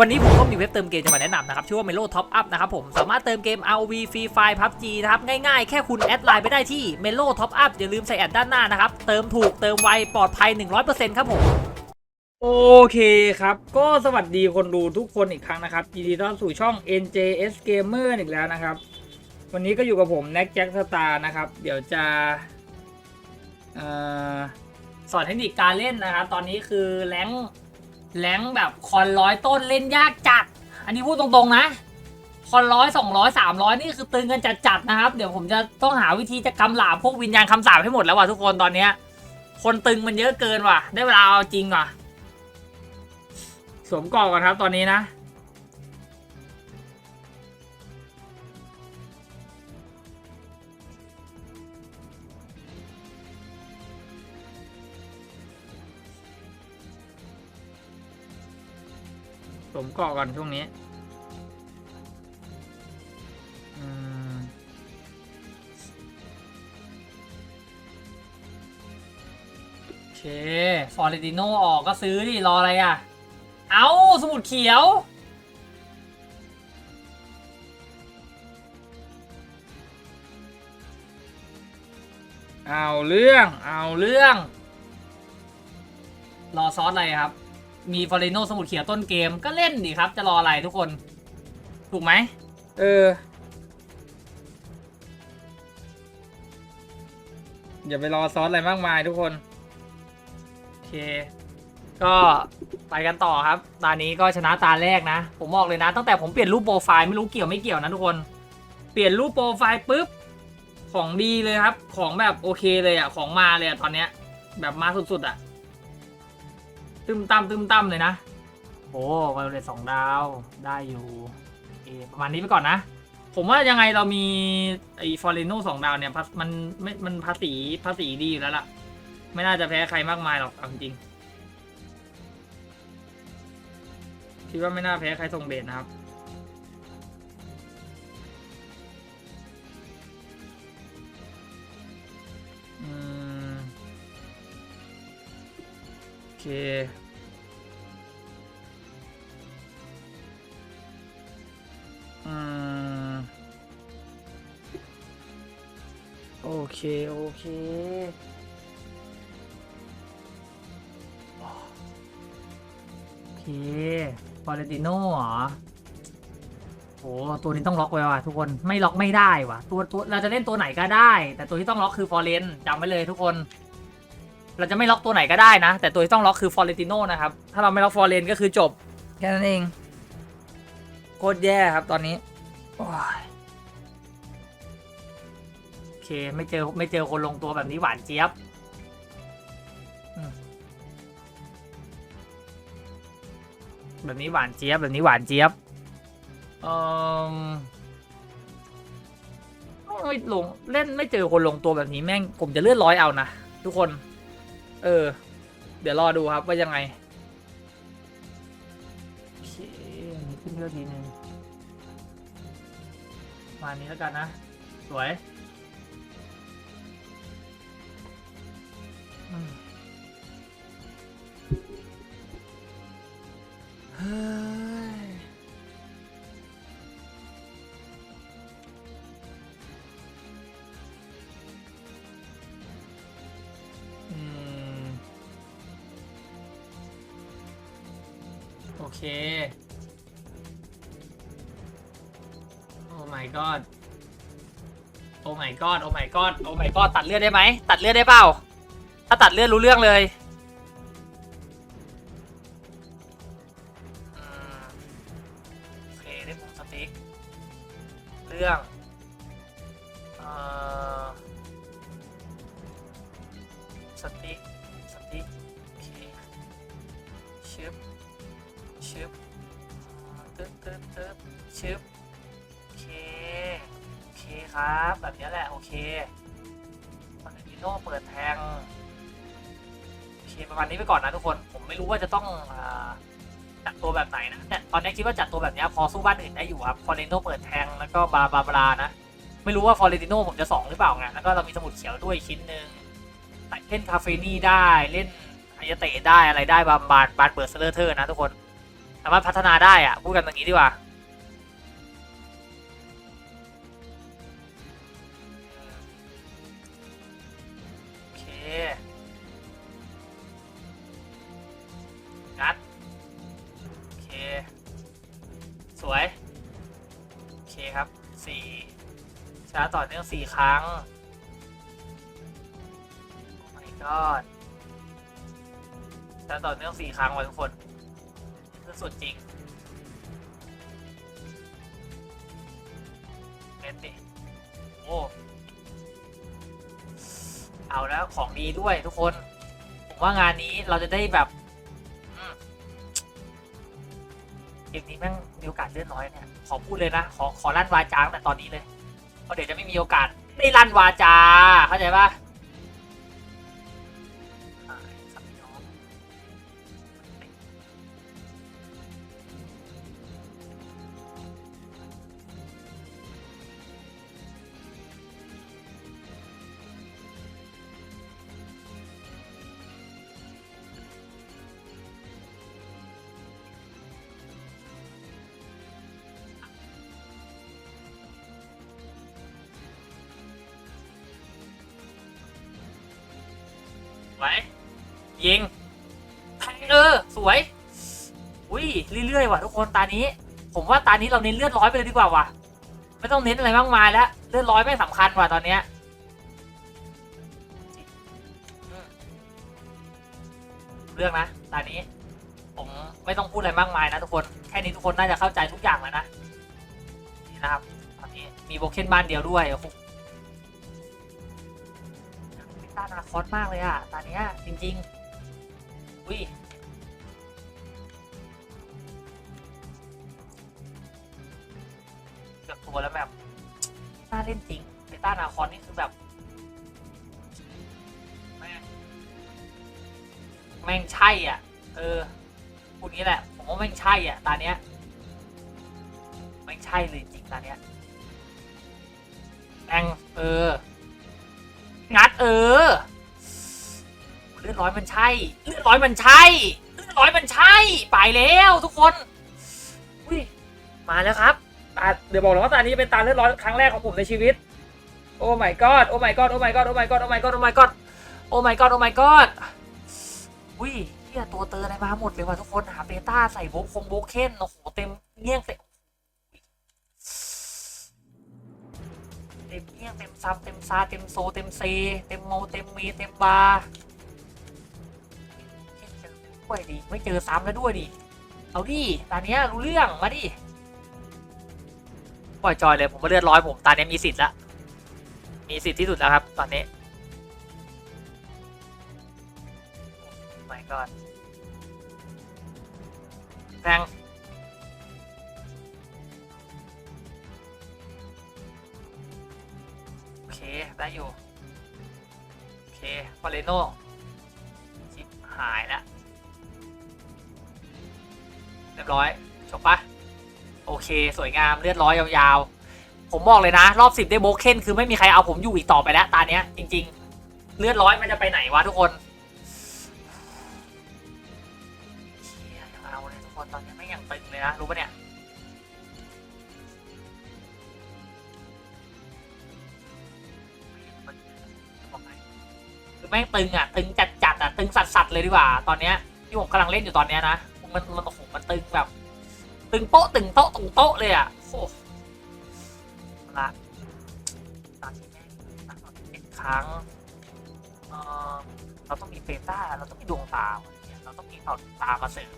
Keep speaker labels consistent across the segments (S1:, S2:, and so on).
S1: วันนี้ผมก็มีเว็บเติมเกมจะมาแนะนำนะครับ ชื่อว่า Melo Top Up นะครับผม สามารถเติมเกม ROV Free Fire PUBG นะครับ ง่ายๆ แค่คุณแอดไลน์ไปได้ที่ Melo Top Up อย่าลืมใส่แอดด้านหน้านะครับ เติมถูกเติมไว ปลอดภัย 100%ครับผม
S2: โอเคครับ ก็สวัสดีคนดูทุกคนอีกครั้งนะครับ ยินดีต้อนรับสู่ช่อง NJS Gamer อีกแล้วนะครับ วันนี้ก็อยู่กับผม n a c Jack Star นะครับ เดี๋ยวจะ
S1: สอนเทคนิคการเล่นนะครับ ตอนนี้คือแรง แรงแบบคอนร้อยต้นเล่นยากจัด อันนี้พูดตรงๆนะ คอนร้อยสองร้อยสามร้อยนี่คือตึงกันจัดๆนะครับ เดี๋ยวผมจะต้องหาวิธีจะกำหลาบพวกวิญญาณคำสาปให้หมดแล้วว่ะทุกคนตอนเนี้ยคนตึงมันเยอะเกินว่ะ ได้เวลาเอาจริงว่ะ
S2: สวมกอกก่อนครับตอนนี้นะ มเกาะก่อนช่วงนี้
S1: โอเค ฟอร์เรติโนออกก็ซื้อดิ รออะไรอะ เอาสมุดเขียว
S2: เอาเรื่อง
S1: เอาเรื่อง รอซอสอะไรครับ มีฟอร์เรติโนสมุดเขียวต้นเกมก็เล่นดิครับ จะรออะไรทุกคน ถูกไหม
S2: เออ อย่าไปรอซอสอะไรมากมายทุกคน
S1: โอเค ก็ไปกันต่อครับ ตานี้ก็ชนะตาแรกนะ ผมบอกเลยนะ ตั้งแต่ผมเปลี่ยนรูปโปรไฟล์ไม่รู้เกี่ยวไม่เกี่ยวนะทุกคน เปลี่ยนรูปโปรไฟล์ปุ๊บ ของดีเลยครับ ของแบบโอเคเลยอะของมาเลยอะตอนเนี้ย แบบมาสุดๆอะ ตึมตั้มตึมตั้มเลยนะ โอ้ไวโอเลตสองดาวได้อยู่โอประมาณนี้ไปก่อนนะ ผมว่ายังไงเรามีไอ้ฟอร์เรโนสองดาวเนี่ยมันไม่มันภาษีภาษีดีอยู่แล้วล่ะ ไม่น่าจะแพ้ใครมากมายหรอกเอาจริงๆคิดว่าไม่น่าแพ้ใครส่งเบสนะครับ
S2: อืมโอเค โอเค โอเค
S1: โอเคฟอเรติโน่เหรอโหตัวนี้ต้องล็อกไว้ว่ะทุกคนไม่ล็อกไม่ได้ว่ะ ตัวตัวเราจะเล่นตัวไหนก็ได้ แต่ตัวที่ต้องล็อกคือฟอร์เรนจำไว้เลยทุกคน เราจะไม่ล็อกตัวไหนก็ได้นะ แต่ตัวที่ต้องล็อกคือฟอร์เรติโน่นะครับ ถ้าเราไม่ล็อกฟอร์เรนก็คือจบ
S2: แค่นั้นเอง โคตรแย่ครับตอนนี้
S1: โอ้ยโอเคไม่เจอไม่เจอคนลงตัวแบบนี้หวานเจี๊ยบแบบนี้หวานเจี๊ยบแบบนี้หวานเจี๊ยบเออไม่ลงเล่นไม่เจอคนลงตัวแบบนี้แม่งผมจะเลื่อนร้อยเอานะทุกคน เออ เดี๋ยวรอดูครับว่ายังไง เที่ยอทีนึงมานี้แล้วกันนะ สวย อืม god โอ้ my god โอ้ my god โอ้ my god ตัดเลือดได้ไหม ตัดเลือดได้เปล่า ถ้าตัดเลือดรู้เรื่องเลยโอเคได้หมูสติ๊กเรื่องเอ่อสติ๊กสติ๊กโอเคชึบชึบตึ๊บตึ๊บตึ๊บชึบ ครับ แบบนี้แหละโอเคคอนติโนเปิดแทงโอเคประมาณนี้ไปก่อนนะทุกคน ผมไม่รู้ว่าจะต้องอจัดตัวแบบไหนนะแต่ตอนนี้คิดว่าจัดตัวแบบนี้พอสู้บ้านอื่นได้อยู่ครับฟอร์เรนโนเปิดแทงแล้วก็บาบาบรานะ ไม่รู้ว่าฟอร์เรนโนผมจะสองหรือเปล่าไงแล้วก็เรามีสมุดเขียวด้วยชิ้นหนึ่งเล่นคาเฟนี่ได้เล่นอายาเตะได้อะไรได้บาบานบานเปิดเซเลอร์เทอร์นะทุกคน สามารถพัฒนาได้อะพูดกันอย่างนี้ดีกว่า ครับสี่ชาร์จต่อเนื่องสี่ครั้งโอ้ my god ชาร์จต่อเนื่องสี่ครั้งไว้ทุกคนนี่คือสุดจริงเม็ดดิโอ้เอาแล้วของดีด้วยทุกคน ผมว่างานนี้เราจะได้แบบอืมเกมนี้แม่ง มีโอกาสเลื่อนน้อยเนี่ยขอพูดเลยนะขอขอลั่นวาจาตั้งแต่ตอนนี้เลยเพราะเดี๋ยวจะไม่มีโอกาสได้ลั่นวาจาเข้าใจปะ ว้ยิงแทงเออ สวย อุ้ยเรื่อยๆว่ะทุกคนตานี้ ผมว่าตานี้เราเน้นเลือดร้อยไปเลยดีกว่าว่ะ ไม่ต้องเน้นอะไรมากมายแล้ว เลือดร้อยไม่สำคัญว่ะตอนเนี้ยเรื่องนะตานี้ ผมไม่ต้องพูดอะไรมากมายนะทุกคน แค่นี้ทุกคนน่าจะเข้าใจทุกอย่างแล้วนะ นี่นะครับตอนนี้มีโบเคนบ้านเดียวด้วย อ้โหเป็นตานาคอสมากเลยอะตาเนี้จริงๆอุ้ยเกือบตัวแล้วแบบน่าเล่นจริงเบต้านาคอนนี่คือแบบ แม่งแม่งใช่อะ เออพูดงี้แหละ ผมว่าแม่งใช่อะตาเนี้ยแม่งใช่เลยจริงตาเนี้ยแม่งเออ งัดเออ อดร้อยมันใช่ เลือดร้อยมันใช่เลือดร้อยมันใช่ ไปแล้วทุกคนอุ้ยมาแล้วครับ
S2: ตาเดี๋ยวบอกเลยว่าตานี้เป็นตาเลือดร้อนครั้งแรกของผมในชีวิต โอ้ my god โอ้ my god โอ้ my god โอ้ my god โอ้ my god
S1: โอ้ my god โอ้ my god โอ้ my god อุ้ยเฮียตัวเตอร์อะไรมาหมดเลยว่ะทุกคนหาเบต้าใส่โบกคงโบกเคนโอ้โหเต็มเงี้ยงเต็มเต็มเงี้ยงเต็มซับเต็มซาเต็มโซเต็มเซเต็มโมเต็มมีเต็มบาร์ ด้วยดิไม่เจอซ้ำแล้วด้วยดิเอาดิตาเนี้รู้เรื่องมาดิปล่อยจอยเลยผมมาเลือดร้อยผมตาเนี้มีสิทธิ์ละมีสิทธิ์ที่สุดแล้วครับ ตอนนี้ไม่ก่อนแทงโอเค ได้อยู่ โอเคฟอเรโน บร้อยจบปะโอเค สวยงามเลือดร้อยยาวๆ ผมบอกเลยนะ รอบสิบได้โบเคนคือไม่มีใครเอาผมอยู่อีกต่อไปแล้วตาเนี้ยจริง ๆ เลือดร้อยมันจะไปไหนวะทุกคนเอย่าเอาเลยทุกคนตอนนี้ไม่งยังตึงเลยนะรู้ปะเนี่ยคือแม่งตึงอะตึงจัดจัดอะตึงสัดสัดเลยดีกว่า ตอนเนี้ยที่ผมกำลังเล่นอยู่ตอนเนี้ยนะ มันมันโอ้โหมันตึงแบบ ตึงโป๊ะตึงโต๊ะตึงโต๊ะเลยอะโอ้ละตอนนี้แม่งตั้งเจ็ดครั้งเออเราต้องมีเบต้าเราต้องมีดวงตาเราต้องมีเผ่าดวงตามาเสริม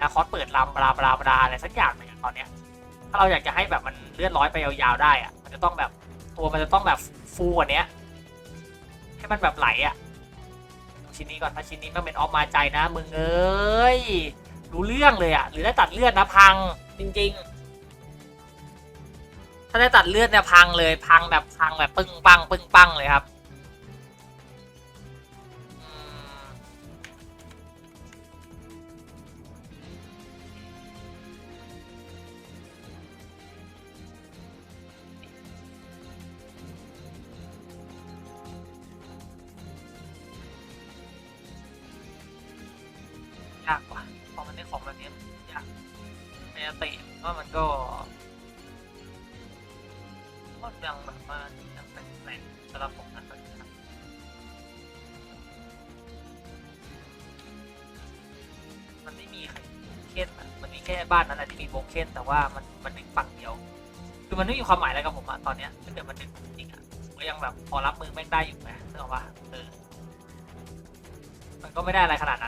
S1: นาคอสเปิดลำบลาบลาบลาอะไรสักอย่างหนึ่งตอนเนี้ยถ้าเราอยากจะให้แบบมันเลื่อนร้อยไปยาวๆได้อะมันจะต้องแบบตัวมันจะต้องแบบฟูกว่านี้ให้มันแบบไหลอะชิ้นนี้ก่อนถ้าชิ้นนี้มันเป็นออฟมาใจนะมึงเอ้ย รู้เรื่องเลยอะหรือได้ตัดเลือดนะพังจริง ๆ ถ้าได้ตัดเลือดเนี่ยพังเลยพังแบบพังแบบปึ้งปังปึ้งปังเลยครับ ของแบบนี้ยากอายาเตะว่ามันก็ก็ยังแบบว่ายังแปลกๆสำหรับผมนะตอนนี้นะมันไม่มีใครเคนมันมีแค่บ้านนั้นแหละที่มีโบเคนแต่ว่ามันมันดึงฝั่งเดียว คือมันไม่มีความหมายอะไรกับผมอะตอนเนี้ยถ้าเกิดมันดึงจริงอะผมก็ยังแบบพอรับมือแม่งได้อยู่ไงนึกออกปะเออมันก็ไม่ได้อะไรขนาดนั้น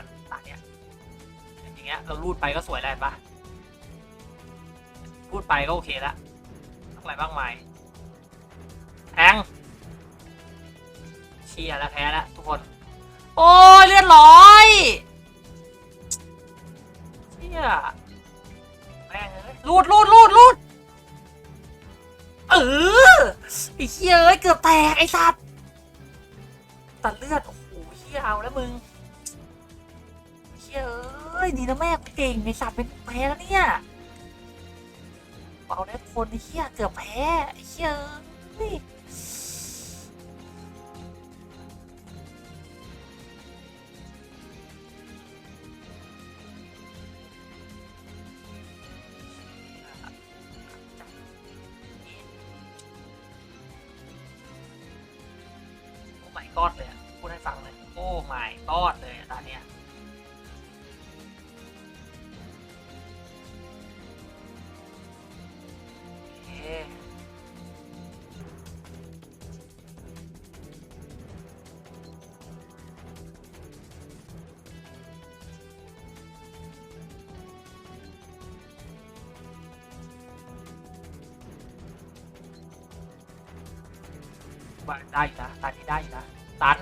S1: เราลูดไปก็สวยแล้วปะลูดไปก็โอเคละต้องอะไรบ้างมายแทงเชียแล้วแพ้แล้วทุกคน โอ้ยเลือดร้อยเชียแม่งเอ้ยลูดลูดลูดลูดเออไอ้เชียเอ้ยเกือบแตกไอ้สัตว์ตัดเลือด โอ้โหเชียเอาแล้วมึงเชี่ยเอ้ย ดีนะแม่เก่งไอสัตว์เป็นแพ้แล้วเนี่ยเอาได้คนเฮียเกือบแพ้เฮียนี่ ว่าได้อยู่นะตันนี้ได้อยู่นะตัน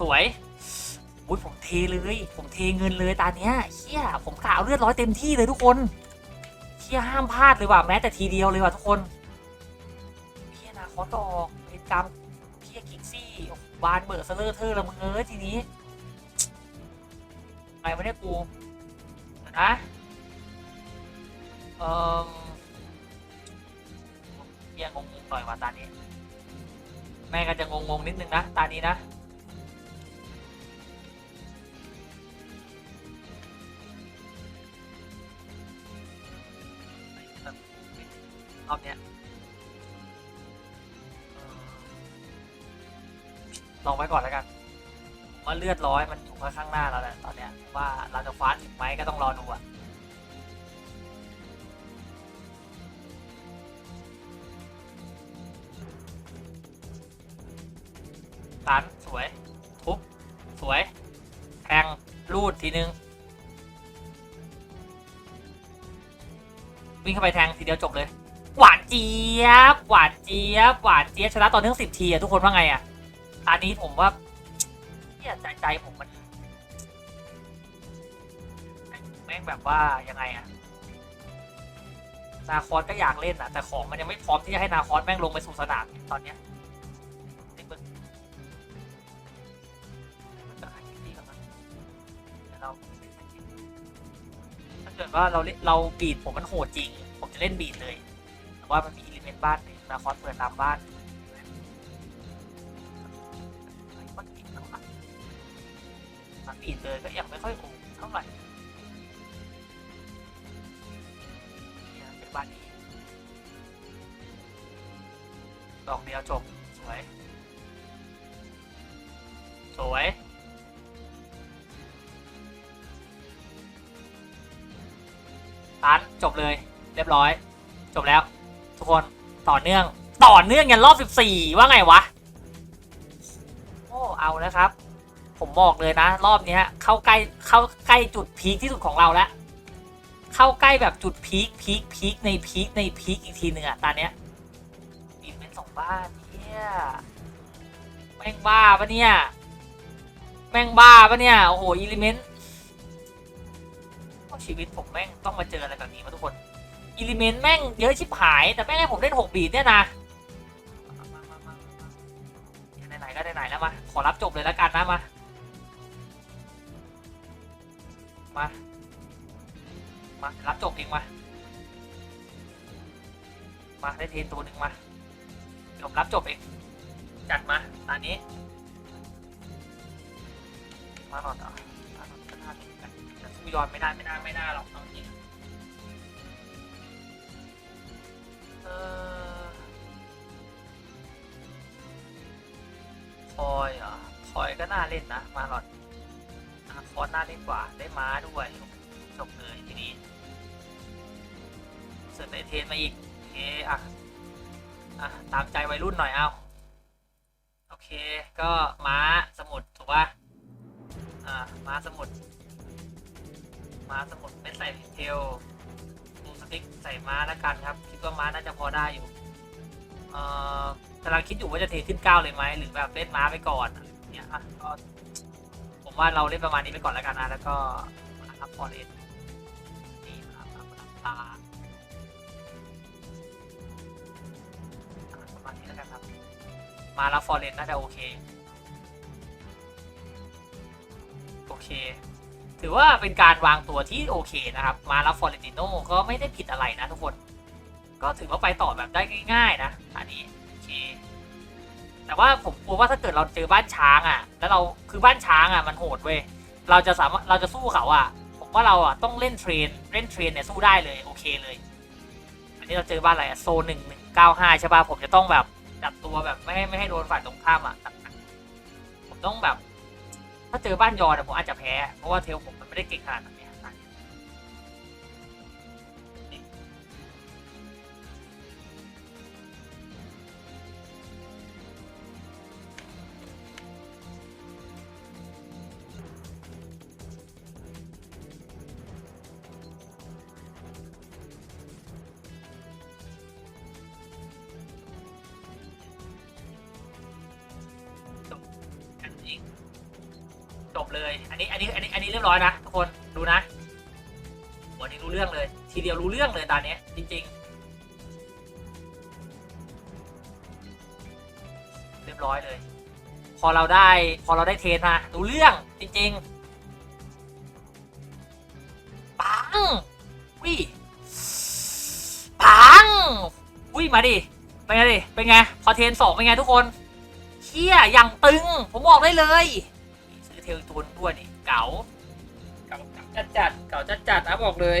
S1: สวยอุ้ยผมเทเลย ผมเทเงินเลยตาเนี้ยเชี่ยผมกะเอาเลือดร้อยเต็มที่เลยทุกคนเชี่ยห้ามพลาดเลยว่ะแม้แต่ทีเดียวเลยว่ะทุกคนเพี้ยนาคอตออกเวรกรรมเพี้ยกิกซี่โอ้โหบานเบิร์เซเลอร์เธอละมึงเอ้ยทีนี้ไงวะเนี่ยกูนะเอ่อเพี้ยงงๆหน่อยว่ะตาเนี้แม่ก็จะงงๆนิดนึงนะ ตานี้นะ รอบเนี้ยลองไว้ก่อนแล้วกันว่าเลือดร้อยมันอยู่ข้างหน้าเราแหละตอนเนี้ยว่าเราจะฟ้าถึงไหมก็ต้องรอดูอะ ทีนึง วิ่งเข้าไปแทงทีเดียวจบเลย หวานเจี๊ยบ หวานเจี๊ยบ หวานเจี๊ยบชนะต่อเนื่องสิบทีอะทุกคนว่าไงอะตอนนี้ผมว่าเนี่ยใจใจผมมันแม่งแบบว่ายังไงอะนาคอสก็อยากเล่นอะแต่ของมันยังไม่พร้อมที่จะให้นาคอสแม่งลงไปสู่สนามตอนเนี้ย ว่าเราเราบีดผมมันโหดจริง ผมจะเล่นบีดเลย แต่ว่ามันมีอิเลเมนต์บ้านหนึ่งนาคอสเปิดตามบ้านมันบีดเลยก็ยังไม่ค่อยโอ้ ต่อเนื่องยันรอบ 14 ว่าไงวะ โอ้เอาแล้วครับ ผมบอกเลยนะ รอบนี้เข้าใกล้เข้าใกล้จุดพีคที่สุดของเราแล้ว เข้าใกล้แบบจุดพีคพีคพีคในพีคในพีคอีกทีหนึ่งอะตอนเนี้ยอีเวนต์สองบ้านเฮียแม่งบ้าปะเนี่ยแม่งบ้าปะเนี่ยโอ้โหอิเลเมนต์ชีวิตผมแม่งต้องมาเจออะไรแบบนี้มาทุกคนอิเลเมนต์แม่งเยอะชิบหาย แต่แม่งให้ผมเล่นหกบีทเนี่ยนะ ก็ไหนๆแล้วมา ขอรับจบเลยแล้วกันนะมา มา มารับจบเองมา มาได้เทนตัวหนึ่งมาเดี๋ยวผมรับจบเอง จัดมาตอนนี้ มาหน่อยอะมาหน่อยก็น่าเล่นกันแต่สู้ยอนไม่ได้ไม่ได้ไม่ได้หรอกเอาจริงอ ยเหรอคอยก็น่าเล่นนะ มาหลอดอาคอสน่าเล่นกว่า ได้ม้าด้วยจบเลยทีนี้เสร็จไอเทนมาอีกโอเคอะอะตามใจวัยรุ่นหน่อยเอาโอเค ก็ม้าสมุดถูกป่ะอ่าม้าสมุดม้าสมุดไม่ใส่เทลดูสติ๊กใส่ม้าแล้วกันครับ คิดว่าม้าน่าจะพอได้อยู่เอ่อ กำลังคิดอยู่ว่าจะเทขึ้นเก้าเลยไหมหรือแบบเล่นม้าไปก่อนอะไรอย่างเนี่ยก็ผมว่าเราเล่นประมาณนี้ไปก่อนแล้วกันนะแล้วก็นะครับพอเล่นนี่ครับตาประมาณนี้แล้วกันครับ มาแล้วฟอร์เรนน่าจะโอเคโอเค ถือว่าเป็นการวางตัวที่โอเคนะครับ มาแล้วฟอร์เรนติโนก็ไม่ได้ผิดอะไรนะทุกคน ก็ถือว่าไปต่อแบบได้ง่าย ๆ นะอันนี้ เค แต่ว่าผมกลัวว่าถ้าเกิดเราเจอบ้านช้างอะ แล้วเราคือบ้านช้างอะมันโหดเว้ย เราจะสามารถเราจะสู้เขาอะ ผมว่าเราอะต้องเล่นเทรนเล่นเทรนเนี่ยสู้ได้เลยโอเคเลย อันนี้เราเจอบ้านอะไรอะโซนหนึ่งหนึ่งเก้าห้าใช่ป่ะผมจะต้องแบบจับตัวแบบไม่ให้ไม่ให้โดนฝ่ายตรงข้ามอะ ผมต้องแบบ ถ้าเจอบ้านยอเนี่ยผมอาจจะแพ้ เพราะว่าเทลผมมันไม่ได้เก่งขนาดนั้น จบเลย อันนี้อันนี้อันนี้อันนี้เรียบร้อยนะทุกคนดูนะวันนี้รู้เรื่องเลย ทีเดียวรู้เรื่องเลยตอนนี้จริง ๆ เรียบร้อยเลย พอเราได้พอเราได้เทรนมารู้เรื่องจริง ๆ ปังวิปังวิมาดิเป็นไงดิเป็นไงพอเทรนสองเป็นไงทุกคนเชี่ยอย่างตึง ผมบอกได้เลย เทลตูนด้วยนี่เก๋าเก๋าจัดจัดๆเก๋าจัดจัดๆนะบอกเลย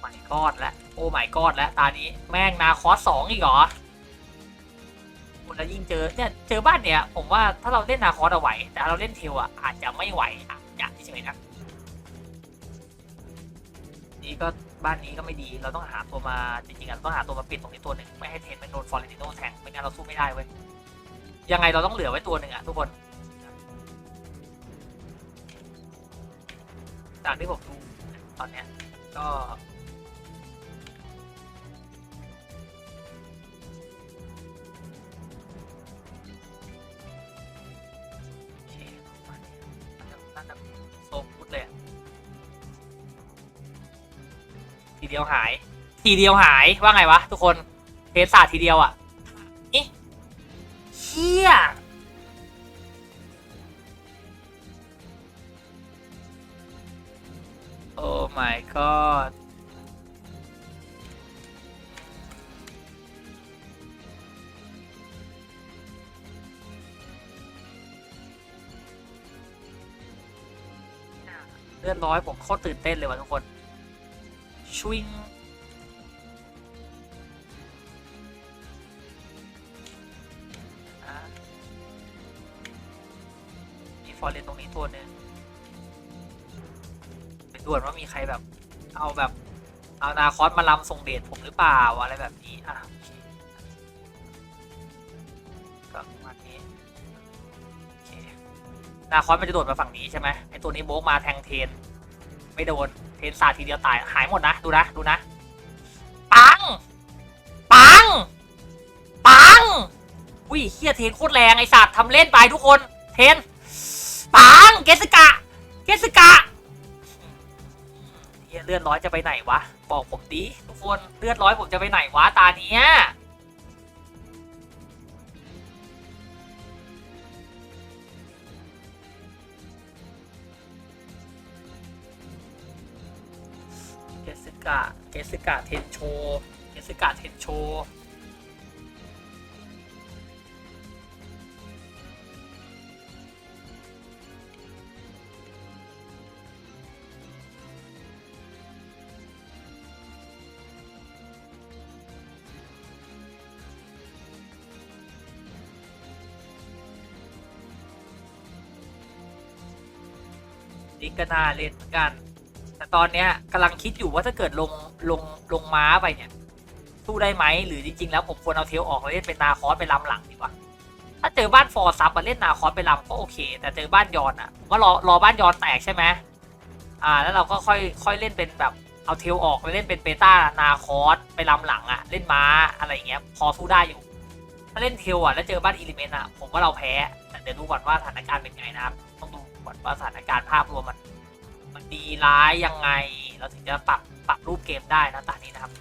S1: ไม่กอดแล้วโอ้ไม่กอดแล้วตานี้แม่งนาคอสสองอีกเหรอแล้วยิ่งเจอเนี่ยเจอบ้านเนี่ยผมว่าถ้าเราเล่นนาคอสเอาไหวแต่ถ้าเราเล่นเทลอะอาจจะไม่ไหวอาจจะเฉยๆนะนี่ก็บ้านนี้ก็ไม่ดีเราต้องหาตัวมาจริงๆอะต้องหาตัวมาปิดตรงนี้ตัวหนึ่งไม่ให้เทนมันโดนฟอร์เรนติโนแทงไม่งั้นเราสู้ไม่ได้เว้ยยังไงเราต้องเหลือไว้ตัวหนึ่งอะทุกคนจากที่ผมดูตอนเนี้ยก็ ทีเดียวหาย ทีเดียวหายว่าไงวะ ทุกคนเทสศาสตร์ทีเดียวอะนี่เชี่ยโอ้ my god เลือดร้อยผมโคตรตื่นเต้นเลยว่ะทุกคน ชวิงมีฟอร์เรนตรงนี้ตัวนึ่งเป็นด่วนว่ามีใครแบบ เอาแบบ เอานาคอสมาลำส่งเดชผมหรือเปล่าอะไรแบบนี้อะก็ประมาณนี้นาคอสมันจะโดดมาฝั่งนี้ใช่ไหมไอตัวนี้โบกมาแทงเทน ไม่โดน เทนสาทีเดียวตายหายหมดนะดูนะดูนะ ปัง ปัง ปัง อุ้ยเฮียเทนโคตรแรงไอสัตว์ทำเล่นไปทุกคน เทน ปัง เกสกะ เกสกะเฮียเลือดร้อยจะไปไหนวะ บอกผมดิทุกคนเลือดร้อยผมจะไปไหนวะตาเนี้ย เกสิกาเทนโชเกสิกาเทนโชนี่ก็น่าเล่นเหมือนกัน แต่ตอนเนี้ยกำลังคิดอยู่ว่าถ้าเกิดลง ลงลงม้าไปเนี่ยสู้ได้ไหมหรือจริง ๆ แล้วผมควรเอาเทลออกแล้วเล่นเป็นนาคอสไปลำหลังดีกว่าถ้าเจอบ้านฟอร์ซับมาเล่นนาคอสไปลำก็โอเค แต่เจอบ้านยอนอะผมว่ารอรอบ้านยอนแตกใช่ไหมอ่าแล้วเราก็ค่อยค่อยเล่นเป็นแบบเอาเทลออกแล้วเล่นเป็นเบต้านาคอสไปลำหลังอะเล่นม้าอะไรอย่างเงี้ยพอสู้ได้อยู่ถ้าเล่นเทลอะแล้วเจอบ้านอิเลเมนต์อะผมว่าเราแพ้แต่เดี๋ยวดูก่อนว่าสถานการณ์เป็นไงนะครับต้องดูก่อนว่าสถานการณ์ภาพรวมมัน มันดีร้ายยังไง เราถึงจะปรับ ปรับรูปเกมได้นะตอนนี้นะครับ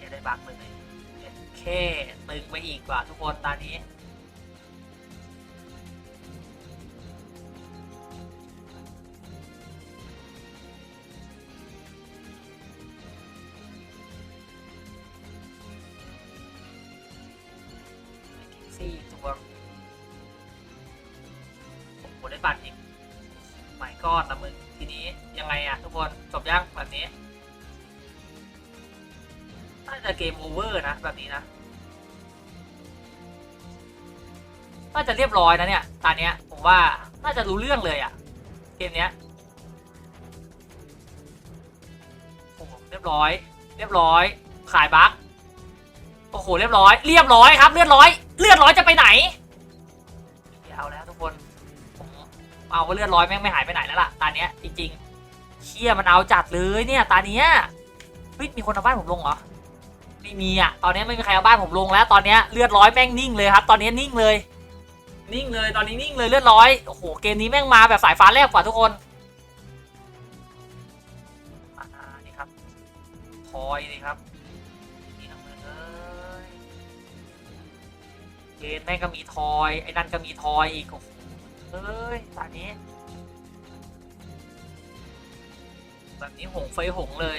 S1: จได้บักเลยเคตึงไปอีกกว่าทุกคนตอน ร้อยนะเนี่ยตอนเนี้ยผมว่าน่าจะรู้เรื่องเลยอะเกมเนี้ยโอ้โหเรียบร้อย เรียบร้อย ขายบั๊กโอ้โหเรียบร้อย เรียบร้อยครับ เลือดร้อย เลือดร้อยจะไปไหนเอาแล้วทุกคนผมเอาว่าเลือดร้อยแม่งไม่หายไปไหนแล้วล่ะตาเนี้ยจริงๆเชี่ยมันเอาจัดเลยเนี่ยตาเนี้ยเฮ้ยมีคนเอาบ้านผมลงเหรอไม่มีอะ ตอนนี้ไม่มีใครเอาบ้านผมลงแล้ว ตอนนี้เลือดร้อยแม่งนิ่งเลยครับ ตอนนี้นิ่งเลย นิ่งเลยตอนนี้นิ่งเลยเลือดร้อยโอ้โหเกมนี้แม่งมาแบบสายฟ้าแลบกว่าทุกคนอ่านี่ครับทอยนี่ครับนี่นะมึงเอ้ยเกนแม่งก็มีทอยไอ้นั่นก็มีทอยอีกโอ้โหเอ้ยตอนนี้ แบบนี้หงไฟหงเลย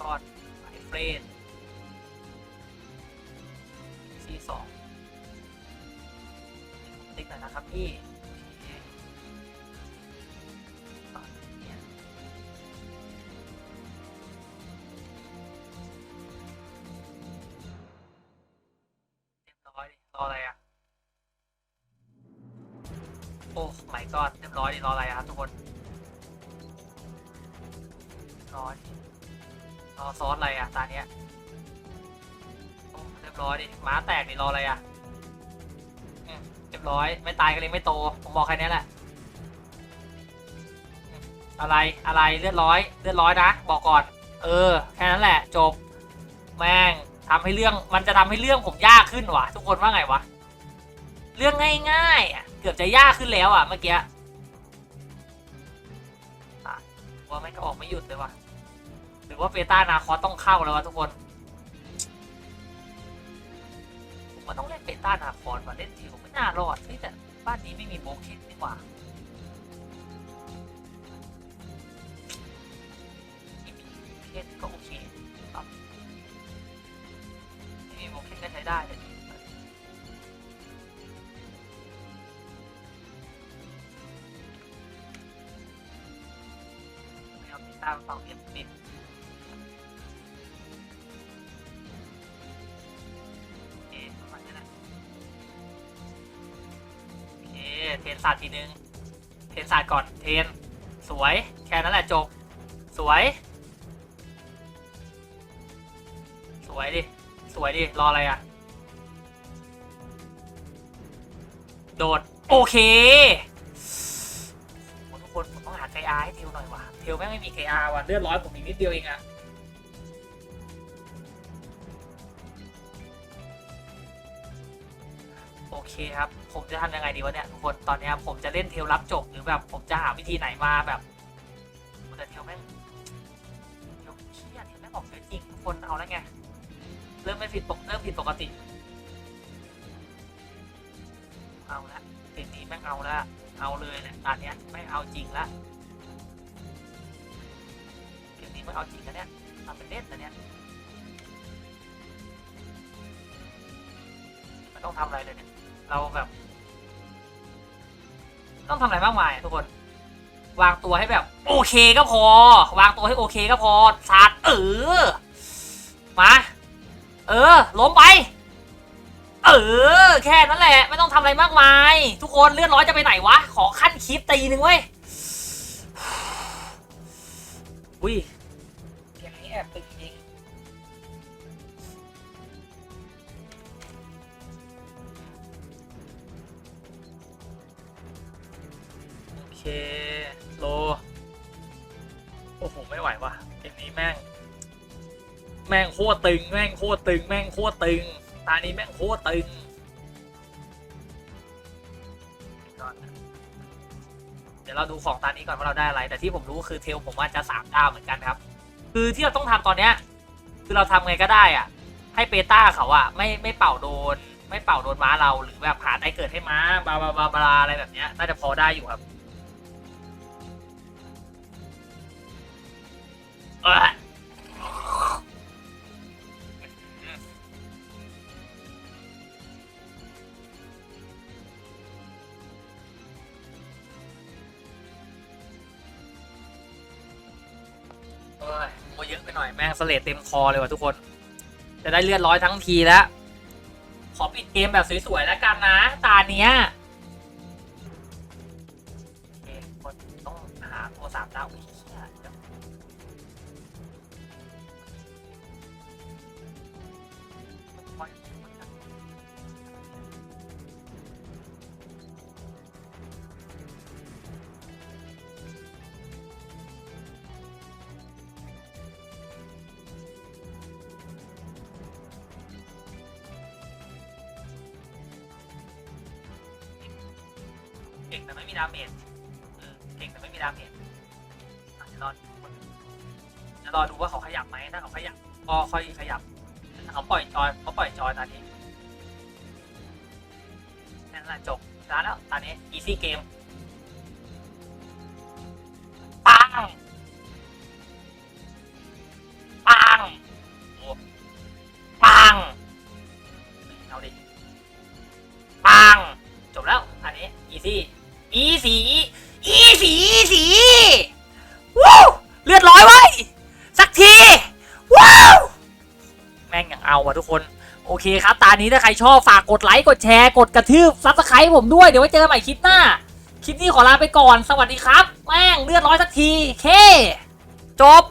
S1: ทอดไอเฟรนีสองติ๊กหน่อยนะครับพี่เคอะเนี่ยเรียบร้อยรออะไรอะโอ้ไม่ก็เรียบร้อยดิรออะไรอะครับทุกคนรอรอซอสอะไรอะตาเนี้ย บร้อยดิม้าแตกดิรออะไรอะเรียบร้อย ไม่ตายก็เลยไม่โต ผมบอกแค่นี้แหละ อะไรอะไรเลือดร้อยเลือดร้อยนะ บอกก่อน เออ แค่นั้นแหละ จบ แม่งทำให้เรื่องมันจะทำให้เรื่องผมยากขึ้นวะทุกคนว่าไงวะ เรื่องง่ายๆเกือบจะยากขึ้นแล้วอะเมื่อกี้ว่าไม่ก็ออกไม่หยุดเลยวะหรือว่าเบต้านาคอต้องเข้าแล้ววะทุกคน น่ารอดที่แต่บ้านนี้ไม่มีโบเคนดีกว่า ศาสตร์ทีนึง เทนศาสตร์ก่อนเทน สวยแค่นั้นแหละจบ สวย สวยดิ สวยดิ รออะไรอะ โดด โอเคทุกคนผมต้องหา KR ให้เทลหน่อยว่ะ เทลแม่งไม่มี KR ว่ะเลือดร้อยผมมีนิดเดียวเองอะ เคครับ ผมจะทำยังไงดีวะเนี่ยทุกคนตอนเนี้ยผมจะเล่นเทลรับจบหรือแบบผมจะหาวิธีไหนมาแบบแต่เทลแม่งเทลเชี่ยเทลแม่งออกเยอะจริงทุกคนเอาแล้วไงเริ่มไม่ผิดปกเริ่มผิดปกติ เอาละเกมนี้แม่งเอาละเอาเลยแหละตอนเนี้ยไม่เอาจริงละเกมนี้ไม่เอาจริงนะเนี่ยทำเป็นเล่นนะเนี่ยต้องทำอะไรเลยเนี่ย เราแบบ ต้องทำอะไรมากมายทุกคน วางตัวให้แบบ โอเคก็พอ วางตัวให้โอเคก็พอสาดเออ มา เออ ล้มไป เออ แค่นั้นแหละ ไม่ต้องทำอะไรมากมาย ทุกคนเลื่อนร้อยจะไปไหนวะ ขอขั้นคลิปตีหนึ่งเว้ย อุ้ยเกมนี้แอบตึ เคโล โอ้โห ไม่ไหวว่ะเกมนี้แม่ง แม่งโคตรตึง แม่งโคตรตึง แม่งโคตรตึง ตานี้แม่งโคตรตึงเดี๋ยวเราดูของตานี้ก่อนว่าเราได้อะไร แต่ที่ผมรู้คือเทลผมว่าจะสามดาวเหมือนกันครับ คือที่เราต้องทำตอนเนี้ย คือเราทำไงก็ได้อะ ให้เปต้าเขาอะไม่ไม่เป่าโดน ไม่เป่าโดนม้าเราหรือแบบหาได้เกิดให้ม้าบาบลาบลาบลาอะไรแบบเนี้ยน่าจะพอได้อยู่ครับ เอ้ยโมเยอะไปหน่อยแม่งสเลดเต็มคอเลยว่ะทุกคน จะได้เลือดร้อยทั้งทีแล้ว ขอปิดเกมแบบสวยๆแล้วกันนะ ตาเนี้ย ก่งแต่ไม่มีดาเมจเออเก่งแต่ไม่มีดาเมจอะรอดูจะรอดูว่าเขาขยับไหมถ้าเขาขยับก็ค่อยขยับเขาปล่อยจอยเขาปล่อยจอยตอนนี้นั่นแหละจบร้านแล้วตอนนี้ easy game ว่างเอาอะทุกคน โอเคครับ ตานี้ถ้าใครชอบฝากกดไลค์ กดแชร์ กดกระทืบซับสไครต์ผมด้วย เดี๋ยวไว้เจอกันใหม่คลิปหน้า คลิปนี้ขอลาไปก่อน สวัสดีครับ แม่งเลือดร้อยสักที เค จบ